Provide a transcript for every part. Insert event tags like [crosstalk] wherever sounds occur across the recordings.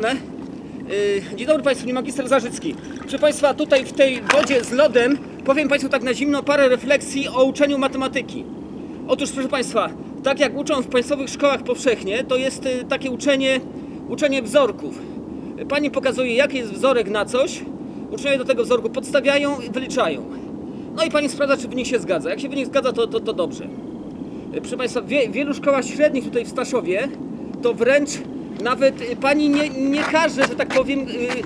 Y, Dzień dobry Państwu, nie magister Zarzycki. Proszę Państwa, tutaj w tej wodzie z lodem powiem Państwu tak na zimno parę refleksji o uczeniu matematyki. Otóż proszę Państwa, tak jak uczą w państwowych szkołach powszechnie, to jest y, takie uczenie, uczenie wzorków. Pani pokazuje jaki jest wzorek na coś, uczniowie do tego wzorku podstawiają i wyliczają. No i Pani sprawdza czy wynik się zgadza. Jak się wynik zgadza to, to, to dobrze. Proszę Państwa, w wie, wielu szkołach średnich tutaj w Staszowie to wręcz nawet y, pani nie, nie każe, że tak powiem, y, y,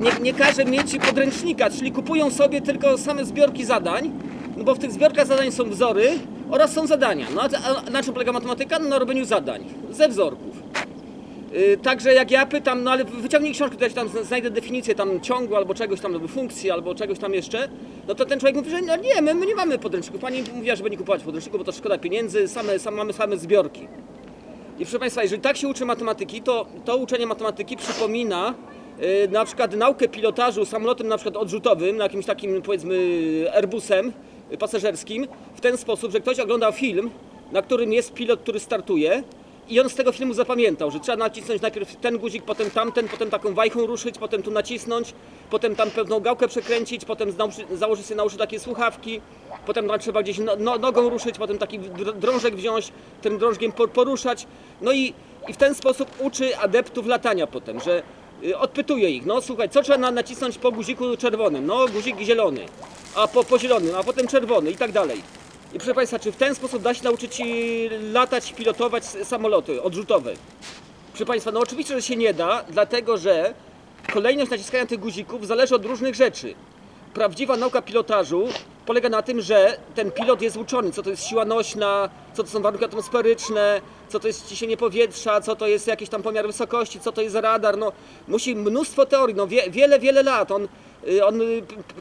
nie, nie każe mieć podręcznika, czyli kupują sobie tylko same zbiorki zadań, no bo w tych zbiorkach zadań są wzory oraz są zadania. No a, na czym polega matematyka? No na robieniu zadań ze wzorków. Także jak ja pytam, no ale wyciągnij książkę, to tam znajdę definicję tam ciągu albo czegoś tam, albo funkcji, albo czegoś tam jeszcze, no to ten człowiek mówi, że no nie, my, my nie mamy podręczników. Pani mówiła, żeby nie kupować podręczników, bo to szkoda pieniędzy, same, same, mamy same zbiorki. I proszę Państwa, jeżeli tak się uczy matematyki, to to uczenie matematyki przypomina y, na przykład naukę pilotażu samolotem na przykład odrzutowym, na jakimś takim powiedzmy Airbusem pasażerskim, w ten sposób, że ktoś oglądał film, na którym jest pilot, który startuje i on z tego filmu zapamiętał, że trzeba nacisnąć najpierw ten guzik, potem tamten, potem taką wajchą ruszyć, potem tu nacisnąć, potem tam pewną gałkę przekręcić, potem założyć sobie na uszy takie słuchawki, potem tam trzeba gdzieś no, no, nogą ruszyć, potem taki dr- drążek wziąć, tym drążkiem por- poruszać. No i, i w ten sposób uczy adeptów latania potem, że y, odpytuje ich, no słuchaj, co trzeba na, nacisnąć po guziku czerwonym? No guzik zielony, a po, po zielonym, a potem czerwony i tak dalej. I proszę Państwa, czy w ten sposób da się nauczyć latać, pilotować samoloty odrzutowe? Proszę Państwa, no oczywiście, że się nie da, dlatego że kolejność naciskania tych guzików zależy od różnych rzeczy. Prawdziwa nauka pilotażu polega na tym, że ten pilot jest uczony, co to jest siła nośna, co to są warunki atmosferyczne, co to jest ciśnienie powietrza, co to jest jakiś tam pomiar wysokości, co to jest radar. No, musi mnóstwo teorii, no wie, wiele, wiele lat. On, y, on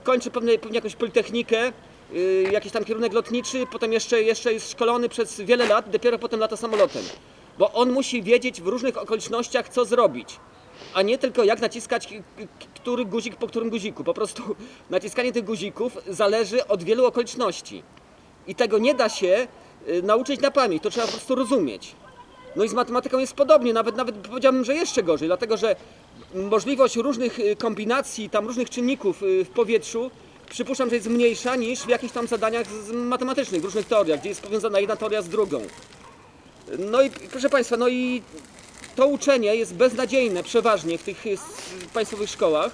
kończy pewnie, jakąś politechnikę, jakiś tam kierunek lotniczy, potem jeszcze, jeszcze jest szkolony przez wiele lat, dopiero potem lata samolotem. Bo on musi wiedzieć w różnych okolicznościach, co zrobić a nie tylko jak naciskać który guzik po którym guziku. Po prostu [laughs] naciskanie tych guzików zależy od wielu okoliczności. I tego nie da się y, nauczyć na pamięć, to trzeba po prostu rozumieć. No i z matematyką jest podobnie, nawet, nawet powiedziałbym, że jeszcze gorzej, dlatego że możliwość różnych y, kombinacji, tam różnych czynników y, w powietrzu przypuszczam, że jest mniejsza niż w jakichś tam zadaniach z- matematycznych, w różnych teoriach, gdzie jest powiązana jedna teoria z drugą. No i proszę Państwa, no i to uczenie jest beznadziejne przeważnie w tych państwowych szkołach.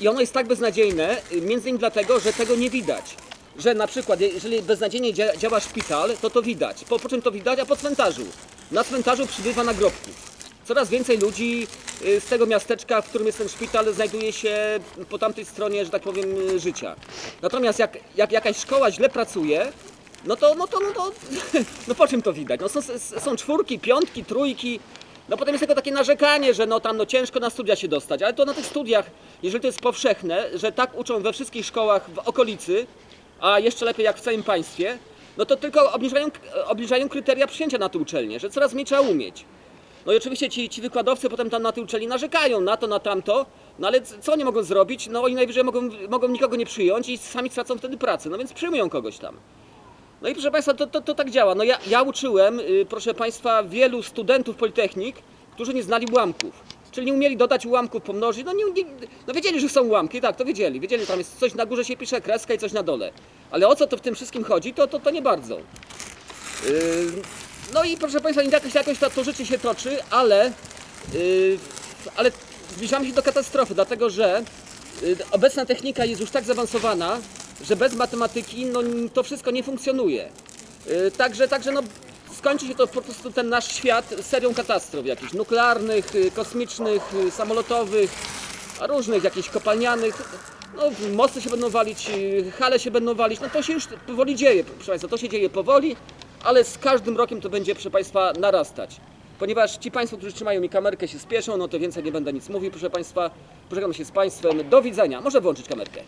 I ono jest tak beznadziejne, między innymi dlatego, że tego nie widać. Że na przykład, jeżeli beznadziejnie dzia- działa szpital, to to widać. Po, po czym to widać? A po cmentarzu. Na cmentarzu przybywa nagrobków. Coraz więcej ludzi y, z tego miasteczka, w którym jest ten szpital, znajduje się po tamtej stronie, że tak powiem, y, życia. Natomiast jak, jak jakaś szkoła źle pracuje, no to, no to, no to, [laughs] no po czym to widać? No są, są czwórki, piątki, trójki, no potem jest tylko takie narzekanie, że no tam no ciężko na studia się dostać, ale to na tych studiach, jeżeli to jest powszechne, że tak uczą we wszystkich szkołach w okolicy, a jeszcze lepiej jak w całym państwie, no to tylko obniżają, obniżają kryteria przyjęcia na te uczelnie, że coraz mniej trzeba umieć. No i oczywiście ci, ci wykładowcy potem tam na tej uczelni narzekają na to, na tamto, no ale co oni mogą zrobić? No oni najwyżej mogą, mogą nikogo nie przyjąć i sami stracą wtedy pracę, no więc przyjmują kogoś tam. No i proszę Państwa, to, to, to tak działa. No ja, ja uczyłem, y, proszę Państwa, wielu studentów Politechnik, którzy nie znali ułamków. Czyli nie umieli dodać ułamków, pomnożyć. No, nie, nie, no wiedzieli, że są ułamki, tak, to wiedzieli. Wiedzieli, że tam jest coś na górze się pisze kreska i coś na dole. Ale o co to w tym wszystkim chodzi, to, to, to nie bardzo. Yy, no i proszę Państwa, jakoś, jakoś to, to życie się toczy, ale, yy, ale zbliżamy się do katastrofy, dlatego że yy, obecna technika jest już tak zaawansowana, że bez matematyki no, to wszystko nie funkcjonuje. Yy, Także, także no, skończy się to po prostu ten nasz świat serią katastrof jakichś nuklearnych, yy, kosmicznych, yy, samolotowych, różnych jakichś kopalnianych. No, mosty się będą walić, yy, hale się będą walić. No to się już powoli dzieje, proszę Państwa, to się dzieje powoli, ale z każdym rokiem to będzie, proszę Państwa, narastać. Ponieważ ci Państwo, którzy trzymają mi kamerkę, się spieszą, no to więcej nie będę nic mówił, proszę Państwa. Pożegnam się z Państwem. Do widzenia. Może włączyć kamerkę.